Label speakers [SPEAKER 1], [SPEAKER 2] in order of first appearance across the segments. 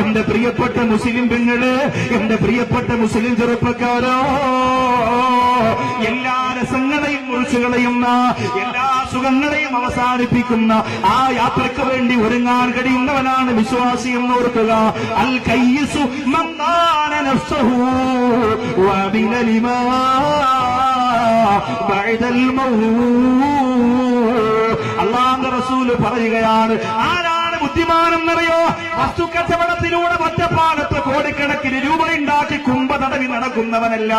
[SPEAKER 1] എന്റെ പ്രിയപ്പെട്ട മുസ്ലിം പെങ്ങൾ എന്റെ പ്രിയപ്പെട്ട മുസ്ലിം ചെറുപ്പക്കാരോ എല്ലാ രസങ്ങളെയും മുറിച്ചു കളയുന്ന എല്ലാ സുഖങ്ങളെയും അവസാനിപ്പിക്കുന്ന ആ യാത്രയ്ക്ക് വേണ്ടി ഒരുങ്ങാൻ കഴിയുന്നവനാണ് വിശ്വാസി എന്ന് ഓർക്കുക അൽ കയ്യസു അള്ളാന്റെ റസൂൽ പറയുകയാണ് ആരാണ് ബുദ്ധിമാനെന്നറിയോ? വസ്തുക്കച്ച കോടിക്കണക്കിന് കുമ്പ തടവി നടക്കുന്നവനല്ല.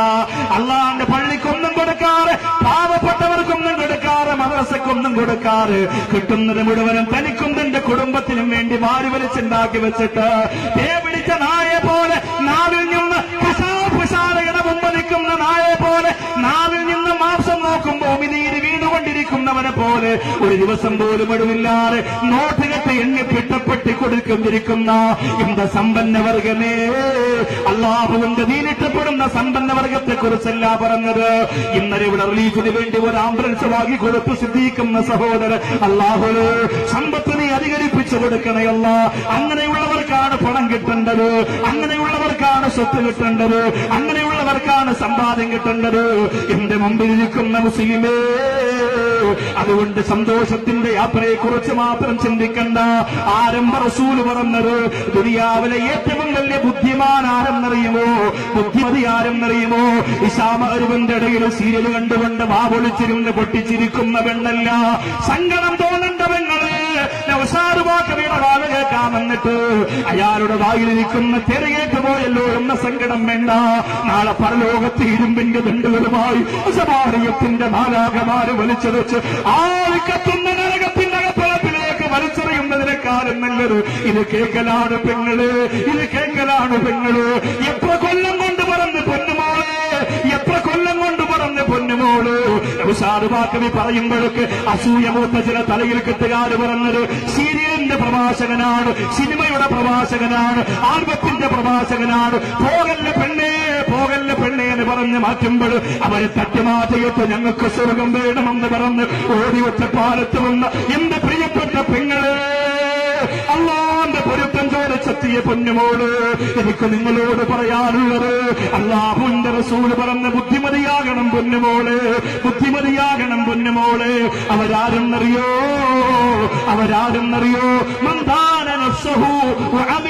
[SPEAKER 1] അള്ളാന്റെ പള്ളിക്കൊന്നും കൊടുക്കാറ് പാവപ്പെട്ടവർക്കൊന്നും കൊടുക്കാറ് മദ്രസക്കൊന്നും കൊടുക്കാറ്. കിട്ടുന്നത് മുഴുവനും തനിക്കും തന്റെ കുടുംബത്തിനും വേണ്ടി മാറി വലിച്ചുണ്ടാക്കി വെച്ചിട്ട് തേ പിടിച്ച നായെ പോലെ നാവിൽ നിന്ന് കശാപശാലയുടെ മുമ്പ് നിൽക്കുന്ന നായെ പോലെ നാവിൽ വീണുകൊണ്ടിരിക്കുന്നവനെ പോലെ ഒരു ദിവസം പോലും ഒടുവില്ലാതെ നോട്ടുകെട്ട് എണ്ണി പിട്ടപ്പെട്ടി കൊടുക്കുന്നിരിക്കുന്ന എന്താ സമ്പന്നവർഗമേ അള്ളാഹുവിന്റെ നീലിട്ടപ്പെടുന്ന സമ്പന്നവർഗത്തെ കുറിച്ചല്ല പറഞ്ഞത്. ഇന്നലെ ഇവിടെ റിലീഫിന് വേണ്ടി ഒരു ആംബുലൻസ് വാങ്ങി കൊടുത്ത് സിദ്ധിക്കുന്ന സഹോദരൻ അള്ളാഹു സമ്പത്ത് നീ അധികരിപ്പിച്ചു കൊടുക്കണയല്ല അങ്ങനെയുള്ളവർക്കാണ് പണം കിട്ടേണ്ടത്. അങ്ങനെയുള്ളവർക്കാണ് സ്വത്ത് കിട്ടേണ്ടത്. അങ്ങനെയുള്ളവർക്കാണ് സമ്പാദ്യം കിട്ടേണ്ടത്. എന്റെ മുമ്പിലിരിക്കുന്ന മുസ്ലിമേ അതുകൊണ്ട് സന്തോഷത്തിന്റെ യാത്രയെ കുറിച്ച് മാത്രം ചിന്തിക്കണ്ട. ആരംഭ റസൂൽ പറഞ്ഞത് ദുനിയാവിലെ ഏറ്റവും വലിയ ബുദ്ധിമാൻ ആരെന്നറിയുമോ ബുദ്ധിമതി ആരെന്നറിയുമോ ഇഷാമരുവിന്റെ ഇടയിൽ സീരിയൽ കണ്ടുകൊണ്ട് വാവൊളിച്ചിരുന്ന് പൊട്ടിച്ചിരിക്കുന്ന പെണ്ണല്ല. സങ്കടം തോന്നേണ്ട പെങ്ങൾ. നവസാറുവാക്കവയുടെ അയാളുടെ വായിലിരിക്കുന്ന തെരയേറ്റ് പോയല്ലോ എന്ന സങ്കടം വേണ്ട. നാളെ പരലോകത്ത് ഇരുമ്പിന്റെ ദണ്ടുകളുമായി നാലാകമാര് വലിച്ചത് വലിച്ചു വെച്ച് ആളിക്കത്തുന്ന നരകത്തിന്റെ അകപ്പളപ്പിലേക്ക് വലിച്ചെറിയുന്നതിനേക്കാളും നല്ലത്. ഇത് കേൾക്കലാണ് പെങ്ങൾ ഇത് കേൾക്കലാണ് പെങ്ങൾ. എത്ര കൊല്ലം കൊണ്ട് പറന്ന് പൊന്നുമോളെ എത്ര കൊല്ലം കൊണ്ട് പറന്ന് പൊന്നുമോൾ. ഉഷാറുവാക്കവി പറയുമ്പോഴൊക്കെ അസൂയമൂത്ത ചില തലയിൽ കെട്ടുകാർ പറഞ്ഞത് സീരിയലിന്റെ പ്രവാചകനാണ് സിനിമയുടെ പ്രവാചകനാണ് ആൽബത്തിന്റെ പ്രവാചകനാണ് പോകല്ല പെണ്ണേ പോകല്ല പെണ്ണേ എന്ന് പറഞ്ഞ് മാറ്റുമ്പോൾ അവരെ തട്ടുമാറ്റയത്ത് ഞങ്ങൾക്ക് സ്വർഗം വേണമെന്ന് പറഞ്ഞ് ഓടി പാലത്ത് വന്ന എന്റെ പ്രിയപ്പെട്ട പെങ്ങളെ അള്ളാന്റെ പൊരുത്തം പൊന്നുമോട് എനിക്ക് നിങ്ങളോട് പറയാനുള്ളത് അള്ളാഹുന്റെ റസൂൽ പറഞ്ഞ ബുദ്ധിമതിയാകണം പൊന്നുമോൾ ബുദ്ധിമതിയാകണം പൊന്നുമോൾ. അവരാരെന്നറിയോ? അവരാരെന്നറിയോ? ലിമാ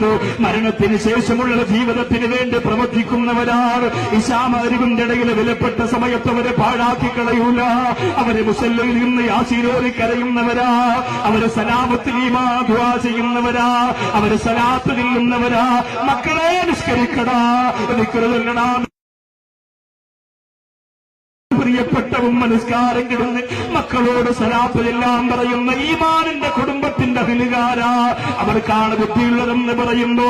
[SPEAKER 1] മൗത്ത് മരണത്തിന് ശേഷമുള്ള ജീവിതത്തിന് വേണ്ടി പ്രവർത്തിക്കുന്നവരാർ ഇശാമരിവിന്റെ ഇടയിൽ വിലപ്പെട്ട സമയത്ത് അവരെ പാഴാക്കി കളയൂല. അവരെ മുസല്ലയിൽ നിന്ന് യാസീരോരി കരയുന്നവരാ. അവരെ സലാമത്തിൽ ചെയ്യുന്നവരാ. അവരെ സലാത്ത് നില്ലുന്നവരാ മക്കളെ നിഷ്കരിക്കടാ നിക്കരുതല്ലടാ പ്രിയപ്പെട്ട ഉമ്മ കിടന്ന് മക്കളോട് സലാത്തിലെല്ലാം പറയുന്ന ഈമാനിന്റെ കുടുംബത്തിന്റെ അഹിലുകാര അവർക്കാണ് ബുദ്ധിയുള്ളതെന്ന് പറയുമ്പോ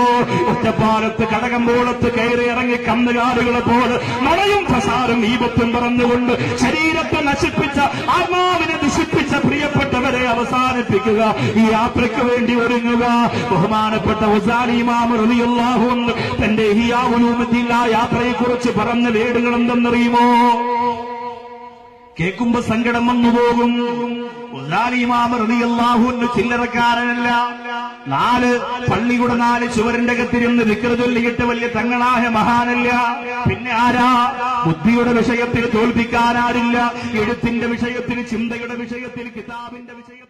[SPEAKER 1] ഒറ്റപ്പാലത്ത് കടകമ്പോളത്ത് കയറി ഇറങ്ങി കന്നുകാലികളെ പോലെ മഴയും പ്രസാരം ഈപത്തും പറഞ്ഞുകൊണ്ട് ശരീരത്തെ നശിപ്പിച്ച ആത്മാവിനെ ദുഷിപ്പിച്ച പ്രിയപ്പെട്ടവരെ അവസാനിപ്പിക്കുക. ഈ യാത്രയ്ക്ക് വേണ്ടി ഒരുങ്ങുക. ബഹുമാനപ്പെട്ട തന്റെ ഹിയാവുലൂമത്തില്ല ആ യാത്രയെക്കുറിച്ച് പറഞ്ഞ വേടുകൾ എന്തെന്നറിയുമോ? കേൾക്കുമ്പോ സങ്കടം വന്നു പോകും. ചില്ലറക്കാരനല്ല. നാല് പള്ളിയുടെ നാല് ചുവരിന്റെ അകത്തിരുന്ന് വിക്രചൊല്ലിയിട്ട് വലിയ തങ്ങളായ മഹാനല്ല. പിന്നെ ആരാ? ബുദ്ധിയുടെ വിഷയത്തിൽ തോൽപ്പിക്കാനാരില്ല എഴുത്തിന്റെ വിഷയത്തിൽ ചിന്തയുടെ വിഷയത്തിൽ കിതാബിന്റെ വിഷയത്തിൽ